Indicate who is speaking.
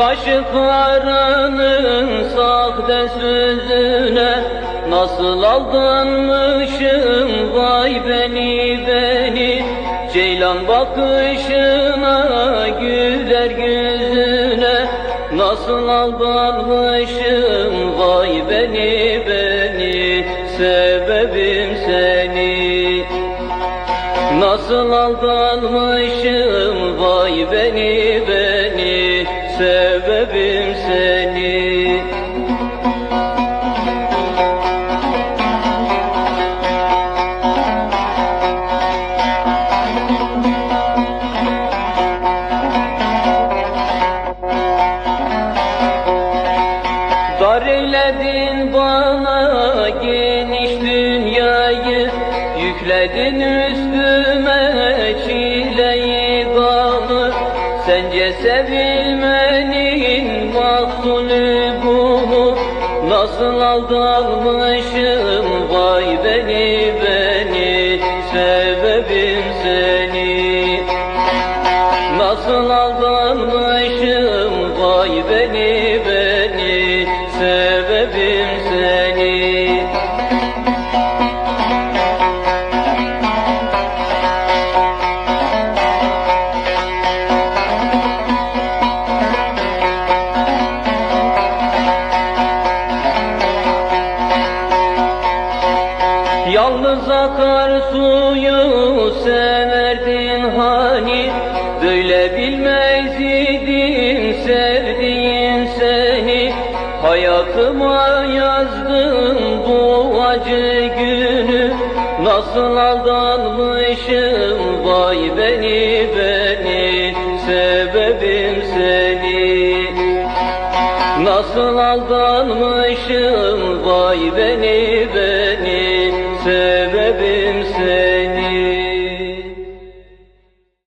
Speaker 1: Aşıklarının sahte sözüne Nasıl aldanmışım? Vay beni beni. Ceylan bakışına güler yüzüne Nasıl aldanmışım? Vay beni beni. Sebebim seni. Nasıl aldanmışım? Vay beni Dar eyledin bana geniş dünyayı Yükledin üstüme çileyi gamı Sence sevilmenin mahsulü bu mu? Nasıl aldanmışım vay beni beni Sebebim seni Yalnız akar suyu severdin hani Böyle bilmez idim sevdiğim seni. Hayatıma yazdım bu acı günü Nasıl aldanmışım vay beni beni Sebebim seni. Nasıl aldanmışım vay beni beni sebimsin